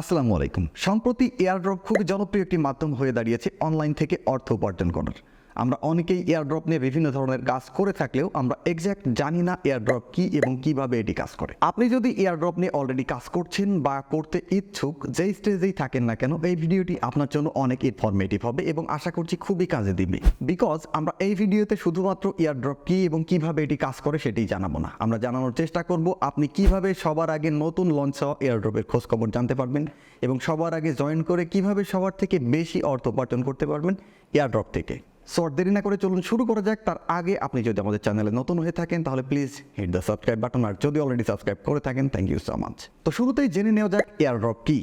আসসালামু আলাইকুম। সম্প্রতি এয়ারড্রপ খুবই জনপ্রিয় একটি মাধ্যম হয়ে দাঁড়িয়েছে অনলাইন থেকে অর্থ উপার্জন করার। আমরা অনেকেই এয়ারড্রপ নিয়ে বিভিন্ন ধরনের কাজ করে থাকলেও আমরা এক্স্যাক্ট জানি না এয়ারড্রপ কি এবং কীভাবে এটি কাজ করে। আপনি যদি এয়ারড্রপ নিয়ে অলরেডি কাজ করছেন বা করতে ইচ্ছুক, যেই স্টেজেই থাকেন না কেন, এই ভিডিওটি আপনার জন্য অনেক ইনফরমেটিভ হবে এবং আশা করছি খুবই কাজে দিবে। বিকজ আমরা এই ভিডিওতে শুধুমাত্র এয়ারড্রপ কি এবং কীভাবে এটি কাজ করে সেটি জানাব না। আমরা জানানোর চেষ্টা করব আপনি কীভাবে সবার আগে নতুন লঞ্চ হওয়া এয়ারড্রপের খোঁজ খবর জানতে পারবেন এবং সবার আগে জয়েন করে কীভাবে সবার থেকে বেশি অর্থ উপার্জন করতে পারবেন এয়ারড্রপ থেকে। সো দেরি না করে চলুন শুরু করা যাক। তার আগে আপনি যদি আমাদের চ্যানেলে নতুন হয়ে থাকেন, তাহলে please hit the subscribe button আর যদি অলরেডি সাবস্ক্রাইব করে থাকেন থ্যাংক ইউ সো মাচ তো শুরুতেই জেনে নেওয়া যাক এয়ার ড্রপ কী।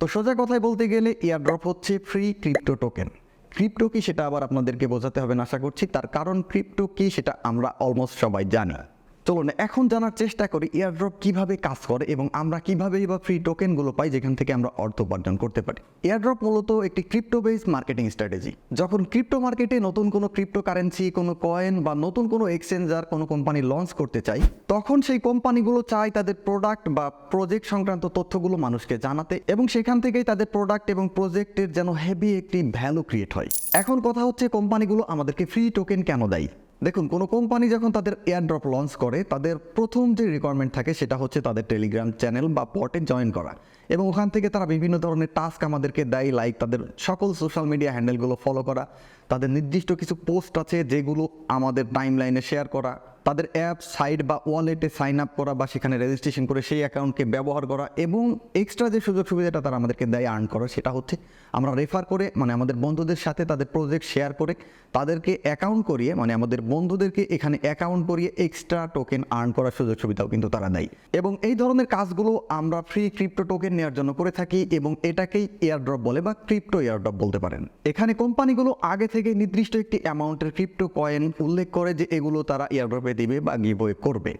তো সোজা কথায় বলতে গেলে এয়ার ড্রপ হচ্ছে ফ্রি ক্রিপ্টো টোকেন ক্রিপ্টো কি সেটা আবার আপনাদেরকে বোঝাতে হবে না, আশা করছি। তার কারণ ক্রিপ্টো কি সেটা আমরা অলমোস্ট সবাই জানি। চলুন এখন জানার চেষ্টা করি এয়ারড্রপ কীভাবে কাজ করে এবং আমরা কীভাবে বা ফ্রি টোকেনগুলো পাই যেখান থেকে আমরা অর্থ উপার্জন করতে পারি। এয়ারড্রপ মূলত একটি ক্রিপ্টো বেস মার্কেটিং স্ট্র্যাটেজি যখন ক্রিপ্টো মার্কেটে নতুন কোনো ক্রিপ্টো কারেন্সি কোনো কয়েন বা নতুন কোনো এক্সচেঞ্জার কোনো কোম্পানি লঞ্চ করতে চাই, তখন সেই কোম্পানিগুলো চায় তাদের প্রোডাক্ট বা প্রজেক্ট সংক্রান্ত তথ্যগুলো মানুষকে জানাতে এবং সেখান থেকেই তাদের প্রোডাক্ট এবং প্রজেক্টের যেন হেভি একটি ভ্যালু ক্রিয়েট হয়। এখন কথা হচ্ছে কোম্পানিগুলো আমাদেরকে ফ্রি টোকেন কেন দেয়? দেখুন, কোনো কোম্পানি যখন তাদের এয়ারড্রপ লঞ্চ করে, তাদের প্রথম যে রিকোয়ারমেন্ট থাকে সেটা হচ্ছে তাদের টেলিগ্রাম চ্যানেল বা পটে জয়েন করা। এবং ওখান থেকে তারা বিভিন্ন ধরনের টাস্ক আমাদেরকে দেয় লাইক তাদের সকল সোশ্যাল মিডিয়া হ্যান্ডেলগুলো ফলো করা, তাদের নির্দিষ্ট কিছু পোস্ট আছে যেগুলো আমাদের টাইম লাইনে শেয়ার করা। তাদের অ্যাপ, সাইট বা ওয়ালেটে সাইন আপ করা বা সেখানে রেজিস্ট্রেশন করে সেই অ্যাকাউন্টকে ব্যবহার করা এবং এক্সট্রা যে সুযোগ সুবিধাটা তারা আমাদেরকে দেয় আর্ন করা, সেটা হচ্ছে আমরা রেফার করে মানে আমাদের বন্ধুদের সাথে তাদের প্রজেক্ট শেয়ার করে তাদেরকে অ্যাকাউন্ট করিয়ে মানে আমাদের বন্ধুদেরকে এখানে অ্যাকাউন্ট করিয়ে এক্সট্রা টোকেন আর্ন করার সুযোগ সুবিধাও কিন্তু তারা দেয়। এবং এই ধরনের কাজগুলো আমরা ফ্রি ক্রিপ্টো টোকেন নেওয়ার জন্য করে থাকি এবং এটাকেই এয়ারড্রপ বলে বা ক্রিপ্টো এয়ারড্রপ বলতে পারেন। এখানে কোম্পানিগুলো আগে থেকে নির্দিষ্ট একটি অ্যামাউন্টের ক্রিপ্টো কয়েন উল্লেখ করে যে এগুলো তারা এয়ারড্রপে দিবে বা গিভওয়ে করবে।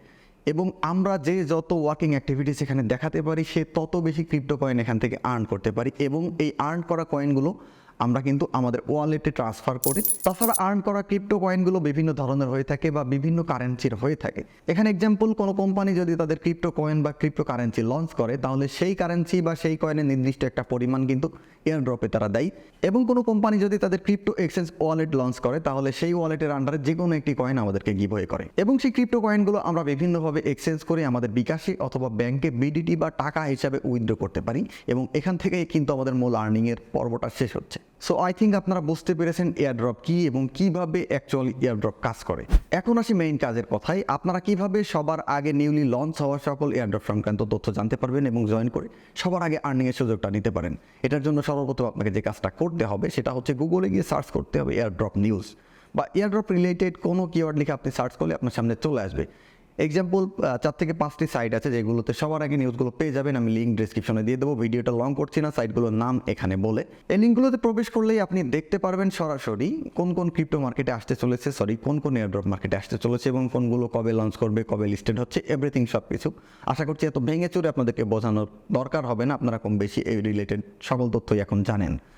এবং আমরা যে যত ওয়ার্কিং অ্যাক্টিভিটিস এখানে দেখাতে পারি, সে তত বেশি ক্রিপ্টো কয়েন এখান থেকে আর্ন করতে পারি। এবং এই আর্ন করা কয়েনগুলো আমরা কিন্তু আমাদের ওয়ালেটে ট্রান্সফার করি। তাছাড়া আর্ন করা ক্রিপ্টো কয়েনগুলো বিভিন্ন ধরনের হয়ে থাকে বা বিভিন্ন কারেন্সির হয়ে থাকে। এখানে এক্সাম্পল কোনো কোম্পানি যদি তাদের ক্রিপ্টো কয়েন বা ক্রিপ্টো কারেন্সি লঞ্চ করে, তাহলে সেই কারেন্সি বা সেই কয়েনের নির্দিষ্ট একটা পরিমাণ কিন্তু এয়ারড্রপে তারা দেয়। এবং কোনো কোম্পানি যদি তাদের ক্রিপ্টো এক্সচেঞ্জ ওয়ালেট লঞ্চ করে, তাহলে সেই ওয়ালেটের আন্ডারে যে কোনো একটি কয়েন আমাদেরকে গিভ হয়ে করে। এবং সেই ক্রিপ্টো কয়েনগুলো আমরা বিভিন্নভাবে এক্সচেঞ্জ করে আমাদের বিকাশে অথবা ব্যাংকে বিডিটি বা টাকা হিসাবে উইথড্র করতে পারি। এবং এখান থেকেই কিন্তু আমাদের মূল আর্নিংয়ের পর্বটা শেষ হচ্ছে। সো আই থিঙ্ক আপনারা বুঝতে পেরেছেন এয়ারড্রপ কি এবং কীভাবে অ্যাকচুয়ালি এয়ারড্রপ কাজ করে। এখন আসি মেইন কাজের কথায়। আপনারা কীভাবে সবার আগে নিউলি লঞ্চ হওয়া সকল এয়ারড্রপ সংক্রান্ত তথ্য জানতে পারবেন এবং জয়েন করে সবার আগে আর্নিংয়ের সুযোগটা নিতে পারেন। এটার জন্য সর্বপ্রথম আপনাকে যে কাজটা করতে হবে, সেটা হচ্ছে গুগলে গিয়ে সার্চ করতে হবে এয়ারড্রপ নিউজ বা এয়ারড্রপ রিলেটেড কোনো কিওয়ার্ড লিখে আপনি সার্চ করলে আপনার সামনে চলে আসবে। এক্সাম্পল চার থেকে পাঁচটি সাইট আছে যেগুলোতে সবার আগে নিউজগুলো পেয়ে যাবেন। আমি লিঙ্ক ডিসক্রিপশনে দিয়ে দেবো, ভিডিওটা লং করছি না সাইটগুলোর নাম এখানে বলে। এই লিঙ্কগুলোতে প্রবেশ করলেই আপনি দেখতে পারবেন সরাসরি কোন কোন ক্রিপ্টো মার্কেটে আসতে চলেছে সরি কোন কোন এয়ারড্রপ মার্কেটে আসতে চলেছে এবং কোনগুলো কবে লঞ্চ করবে, কবে লিস্টেড হচ্ছে এভরিথিং সব কিছু আশা করছি এত ভেঙে চুরে আপনাদেরকে বোঝানোর দরকার হবে না, আপনারা কম বেশি এই রিলেটেড সকল তথ্যই এখন জানেন।